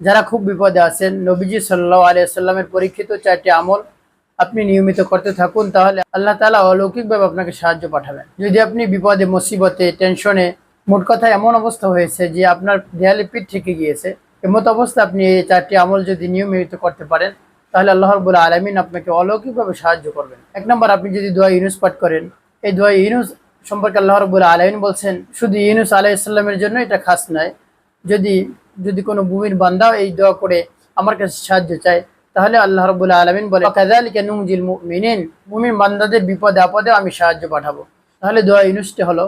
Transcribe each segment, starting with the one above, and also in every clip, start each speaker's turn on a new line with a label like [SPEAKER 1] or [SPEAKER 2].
[SPEAKER 1] যারা খুব বিপদে আছেন, নবীজি সাল্লাহ আলিয়াল্লামের পরীক্ষিত চারটি আমল আপনি নিয়মিত করতে থাকুন, তাহলে আল্লাহ তালা অলৌকিকভাবে আপনাকে সাহায্য পাঠাবেন। যদি আপনি বিপদে, মুসিবতে, টেনশনে, মোট কথা এমন অবস্থা হয়েছে যে আপনার দেয়ালে পিঠ থেকে গিয়েছে এমত অবস্থা আপনি এই চারটি আমল যদি নিয়মিত করতে পারেন, তাহলে আল্লাহ রবুল্লা আলমিন আপনাকে অলৌকিকভাবে সাহায্য করবেন। এক নম্বর, আপনি যদি দোয়া ইউনুস পাঠ করেন, এই দোয়া ইউনুস সম্পর্কে আল্লাহ রবুল্লা আলমিন বলছেন, শুধু ইউনুস আলাইসাল্লামের জন্য এটা খাস নয়, যদি যদি কোনো ভূমির বান্দাও এই দোয়া করে আমার কাছে সাহায্য চায়, তাহলে আল্লাহ রবুল্লা আলমিন বলে কাজালিকা নুমজিল মুমিনিন মুমিন বান্দাদের বিপদে আপদে আমি সাহায্য পাঠাবো। তাহলে দোয়া ইউনুসটি হলো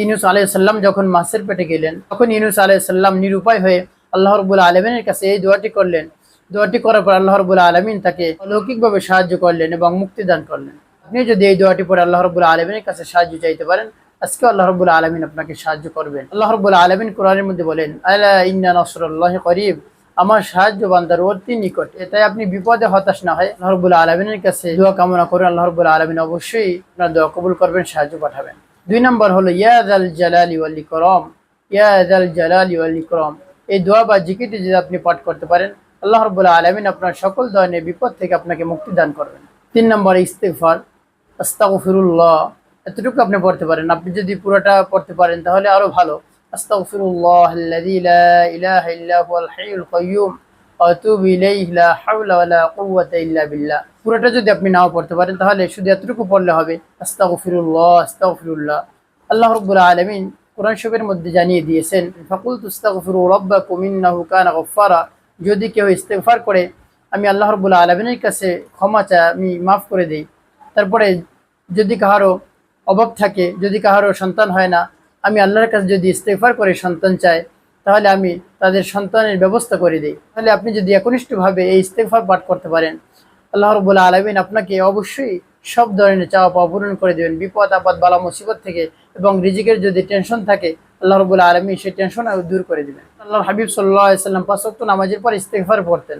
[SPEAKER 1] ইউনুস আলাইহিস সালাম যখন মাছের পেটে গেলেন, তখন ইউনুস আলাইহিস সালাম নিরুপায় হয়ে আল্লাহ রাব্বুল আলামিনের কাছে এই দোয়াটি করলেন। দোয়াটি করার পর আল্লাহ রাব্বুল আলামিন তাকে অলৌকিকভাবে সাহায্য করলেন এবং মুক্তি দান করলেন। আপনি যদি এই দোয়াটি পরে আল্লাহ রাব্বুল আলামিনের কাছে সাহায্য চাইতে পারেন, আজকে আল্লাহ রাব্বুল আলামিন আপনাকে সাহায্য করবেন। আল্লাহ রাব্বুল আলামিন কোরআনের মধ্যে বলেন, আলা ইন্না নাসরুল্লাহি করিব। আমার সাহায্য বান্দার অতি নিকট। এটাই আপনি বিপদে হতাশ না হয় আল্লাহ রবুল্লা আলমিনের কাছে দোয়া কামনা করেন আল্লাহ রবুল্লা আলমিন অবশ্যই আপনার দোয়া কবুল করবেন, সাহায্য পাঠাবেন। দুই নম্বর হলো ইয়াদ আল জালালি ওয়ালি করম ইয়াদ আল জালালি ওয়ালি করম এই দোয়া বা জিকিটি যদি আপনি পাঠ করতে পারেন, আল্লাহ রবুল্লা আলমিন আপনার সকল ধরনের বিপদ থেকে আপনাকে মুক্তি দান করবেন। তিন নম্বর ইস্তেফার আস্তাগফিরুল্লাহ। এতটুকু আপনি পড়তে পারেন। আপনি যদি পুরোটা পড়তে পারেন, তাহলে আরও ভালো। আস্তাগফিরুল্লাহ আল্লাযী লা ইলাহা ইল্লা হুয়াল হাইয়ুল কাইয়্যুম আতুবু ইলাইহি, লা হাওলা ওয়ালা কুওয়াতা ইল্লা বিল্লাহ। পুরোটা যদি আপনি নাও পড়তে পারেন, তাহলে শুধু এতটুকু পড়লে হবে, আস্তাগফিরুল্লাহ আস্তাগফিরুল্লাহ। আল্লাহ রাব্বুল আলামিন কোরআন শরীফের মধ্যে জানিয়ে দিয়েছেন ফাকুল তুস্তাগফিরু রাব্বাকুম ইন্নাহু কানা গফফারা। যদি কেউ ইস্তেগফার করে, আমি আল্লাহ রাব্বুল আলামিনের কাছে ক্ষমা চাই, আমি মাফ করে দেই। তারপরে যদি কাহারও অভাব থাকে, যদি কাহারও সন্তান হয় না, আমি আল্লাহর কাছে যদি ইস্তেফার করে সন্তান চাই, তাহলে আমি তাদের সন্তানের ব্যবস্থা করে দিই। তাহলে আপনি যদি একনিষ্ঠভাবে এই ইস্তেফার পাঠ করতে পারেন, আল্লাহ রবুল্লা আলমিন আপনাকে অবশ্যই সব ধরনের চাওয়া পাওয়া পূরণ করে দেবেন। বিপদ, আপদ, বালা, মুসিবত থেকে এবং রিজিকের যদি টেনশন থাকে, আল্লাহ রবুল্লা আলমী সেই টেনশন দূর করে দেবেন। আল্লাহ হাবিব সাল্লাহ সাল্লাম পাঁচক্ত নামাজের পর ইস্তেফার পড়তেন।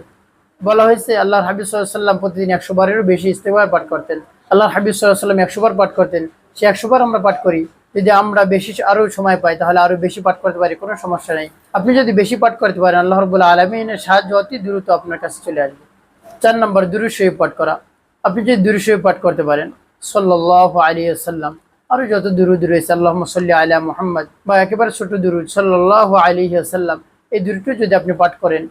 [SPEAKER 1] বলা হয়েছে আল্লাহ হাবিব সাল্লাম প্রতিদিন একশো বারেরও বেশি ইস্তেফার পাঠ করতেন। আল্লাহ হাবিব সাল্লাম একশো বার পাঠ করতেন। সে একশো বার আমরা পাঠ করি। যদি আমরা বেশি আরও সময় পাই, তাহলে আরও বেশি পাঠ করতে পারি, কোনো সমস্যা নেই। আপনি যদি বেশি পাঠ করতে পারেন, আল্লাহ রবুল্লা আলমিনের সাহায্য অতি দ্রুত আপনার কাছে চলে আসবে। চার নম্বর দুরুশরীফ পাঠ করা। আপনি যদি দুরুশরীফ পাঠ করতে পারেন সাল্লাহ আলী সাল্লাম আরও যত দুরুদ রয়েছে আল্লাহ সাল্লি আলিয়া মোহাম্মদ, বা একেবারে ছোট দুরুদ সাল্লাহ আলী সাল্লাম এই দুরুদটিও যদি আপনি পাঠ করেন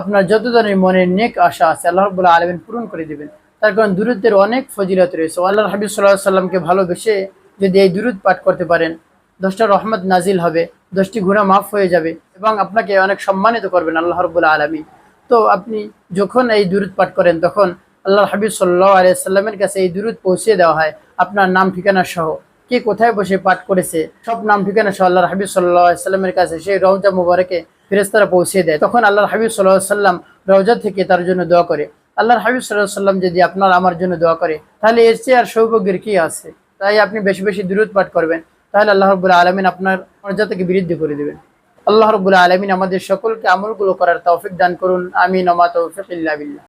[SPEAKER 1] আপনার যত ধরনের মনের নেক আশা আছে, আল্লাহ রবুল্লা আলমিন পূরণ করে দেবেন। তার কারণ দূরত্বের অনেক ফজিলত রয়েছে। আল্লাহ হাবিব সাল্লাহ সাল্লামকে ভালোবেসে যদি এই দুরুদ পাঠ করতে পারেন, দশটা রহমত নাজিল হবে, দশটি গুণা মাফ হয়ে যাবে এবং আপনাকে অনেক সম্মানিত করবেন আল্লাহ রবুল্লা আলমী তো আপনি যখন এই দুরুদ পাঠ করেন, তখন আল্লাহ হাবিব সাল্লাহ আলিয়াল্লামের কাছে এই দুরুদ পৌঁছিয়ে দেওয়া হয় আপনার নাম, ঠিকানা সহ। কে কোথায় বসে পাঠ করেছে, সব নাম, ঠিকানা সহ আল্লাহ হাবিব সাল্লাহ সাল্লামের কাছে সেই রওজা মুবারকে ফেরেস্তারা পৌঁছে দেয়। তখন আল্লাহর হাবিব সাল্লাহ সাল্লাম রওজা থেকে তার জন্য দোয়া করে। আল্লাহর হাবিব সাল্লাহ সাল্লাম যদি আপনার আমার জন্য দোয়া করে, তাহলে এর চেয়ে আর সৌভাগ্যের কি আছে? তাই আপনি বেশি বেশি দূরত পাঠ করবেন। তাহলে আল্লাহ রবুল্লা আলমিন আপনার মর্যাদা থেকে বৃদ্ধি করে দেবেন। আল্লাহ রবুল্লা আলমিন আমাদের সকলকে আমলগুলো করার তৌফিক দান করুন। আমি ওমা তৌফিক বিল্লাহ।